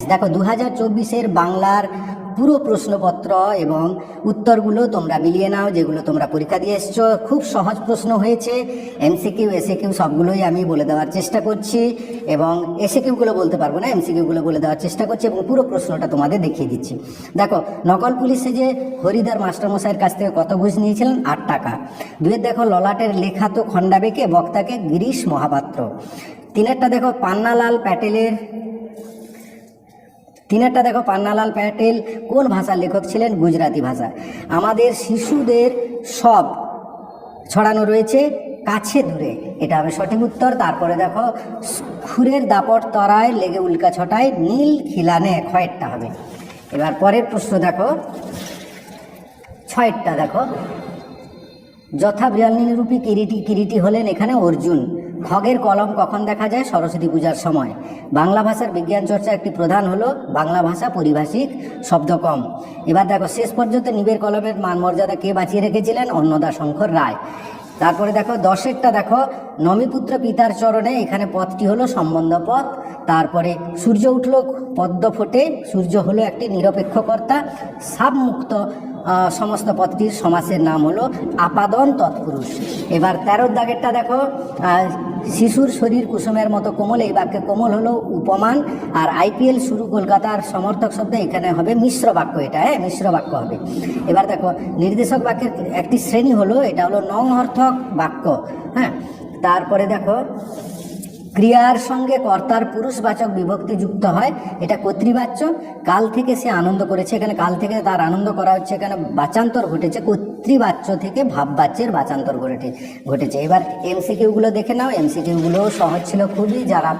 দেখো দু হাজার চব্বিশের বাংলার পুরো প্রশ্নপত্র এবং উত্তরগুলো তোমরা মিলিয়ে নাও, যেগুলো তোমরা পরীক্ষা দিয়ে এসছো। খুব সহজ প্রশ্ন হয়েছে। এমসিকিউ এসএকিউ সবগুলোই আমি বলে দেওয়ার চেষ্টা করছি এবং এসএকিউগুলো বলতে পারব না, এমসিকিউগুলো বলে দেওয়ার চেষ্টা করছি এবং পুরো প্রশ্নটা তোমাদের দেখিয়ে দিচ্ছি। দেখো, নকল পুলিশে যে হরিদার মাস্টারমশাইয়ের কাছ থেকে কত ঘুষ নিয়েছিলেন? আট টাকা। দুয়ের দেখো, ললাটের লেখা তো খণ্ডাবেকে, বক্তাকে গিরিশ মহাপাত্র। তিনেরটা দেখো, পান্নালাল প্যাটেলের তিনেরটা দেখো পান্নালাল প্যাটেল, কোন ভাষার লেখক ছিলেন? গুজরাতি ভাষা। আমাদের শিশুদের সব ছড়ানো রয়েছে কাছে দূরে। এটা হবে সঠিক উত্তর। তারপরে দেখো খুরের দাপট তরায় লেগে উল্কা ছটায়, নীল খিলানে খয়েরটা হবে। এবার পরের প্রশ্ন দেখো, ছয়েরটা দেখো। যথা রূপী কিরিটি কিরিটি হলেন এখানে অর্জুন। খগের কলম কখন দেখা যায়? সরস্বতী পূজার সময়। বাংলা ভাষার বিজ্ঞান চর্চা একটি প্রধান হল বাংলা ভাষা পরিভাষিক শব্দ কম এবার দেখো, শেষ পর্যন্ত নিবের কলমের মান মর্যাদা কে বাঁচিয়ে রেখেছিলেন? অন্নদা শঙ্কর রায়। তারপরে দেখো, দশেরটা দেখো, নমিপুত্র পিতার চরণে এখানে পথটি হলো সম্বন্ধ পথ। তারপরে সূর্য উঠল, পদ্ম ফোটে, সূর্য হলো একটি নিরপেক্ষকর্তা সাবমুক্ত সমস্ত পথটির সমাসের নাম হলো আপাদন তৎপুরুষ। এবার তেরোর দাগেরটা দেখো শিশুর শরীর কুসুমের মতো কোমল, এই বাক্যে কোমল হলো উপমান, আর আইপিএল শুরু কলকাতার সমর্থক শব্দ এখানে হবে মিশ্র বাক্য এটা হ্যাঁ মিশ্র বাক্য হবে। এবার দেখো, নির্দেশক বাক্যের একটি শ্রেণি হলো, এটা হলো নং অর্থক বাক্য হ্যাঁ। তারপরে দেখো ক্রিয়ার সঙ্গে কর্তার পুরুষবাচক বিভক্তি যুক্ত হয়, এটা কর্তৃবাচ্য কাল থেকে সে আনন্দ করেছে, এখানে কাল থেকে তার আনন্দ করা হচ্ছে, এখানে বাচান্তর ঘটেছে, কর্তৃবাচ্য থেকে ভাববাচ্যের বাচান্তর ঘটে ঘটেছে। এবার এমসিকিউগুলো দেখে নাও। এমসিকিউগুলো সহজ ছিল খুবই, যারা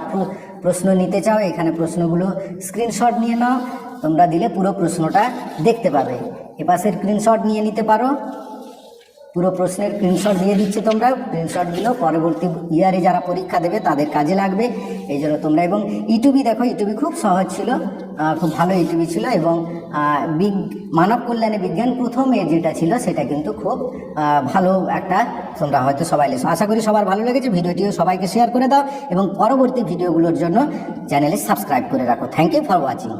প্রশ্ন নিতে চাও, এখানে প্রশ্নগুলো স্ক্রিনশট নিয়ে নাও, তোমরা দিলে পুরো প্রশ্নটা দেখতে পাবে। এপাশের স্ক্রিনশট নিয়ে নিতে পারো। পুরো প্রশ্নের স্ক্রিনশট দিয়ে দিচ্ছে তোমরা। স্ক্রিনশট দিলেও পরবর্তী ইয়ারে যারা পরীক্ষা দেবে, তাদের কাজে লাগবে। এই জন্য তোমরা এবং ইউটিউবই দেখো ইউটিউবই খুব সহজ ছিল খুব ভালো ইউটিউবই ছিল এবং বিগ, মানব কল্যাণে বিজ্ঞান প্রথমে যেটা ছিল, সেটা কিন্তু খুব ভালো একটা তোমরা হয়তো সবাই লেছো আশা করি সবার ভালো লেগেছে। ভিডিওটিও সবাইকে শেয়ার করে দাও এবং পরবর্তী ভিডিওগুলোর জন্য চ্যানেলে সাবস্ক্রাইব করে রাখো। Thank you for watching